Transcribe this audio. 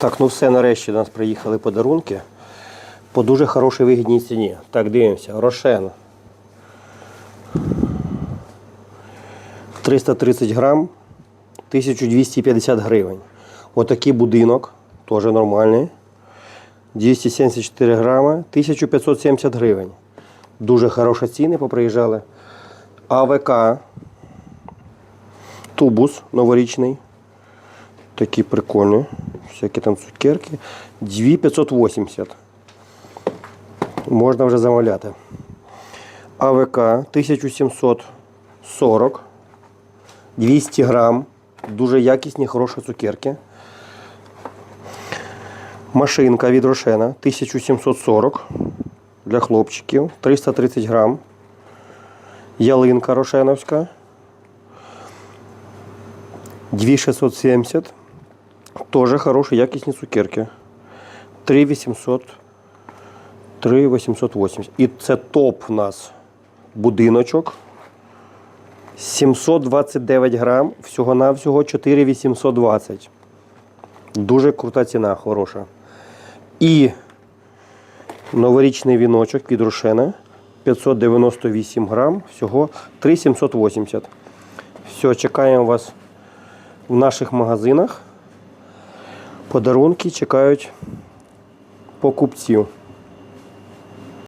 Так, ну все, нарешті до нас приїхали подарунки по дуже хорошій вигідній ціні. Так, дивимося. Рошен. 330 грам, 1250 гривень. Отакий будинок, теж нормальний. 274 грами, 1570 гривень. Дуже хороші ціни поприїжджали. АВК. Тубус новорічний. Такі прикольні. Всякі там цукерки. 2580. Можна вже замовляти. АВК 1740. 200 грам. Дуже якісні, хороші цукерки. Машинка від Рошена 1740 для хлопчиків. 330 грам. Ялинка Рошеновська. 2670. Тоже хороші, якісні цукерки. 3800. 3880. І це топ у нас будиночок. 729 грам, всього-навсього 4820. Дуже крута ціна, хороша. І новорічний віночок від Рошена 598 грам, всього 3780. Все, чекаємо вас в наших магазинах. Подарунки чекають покупців.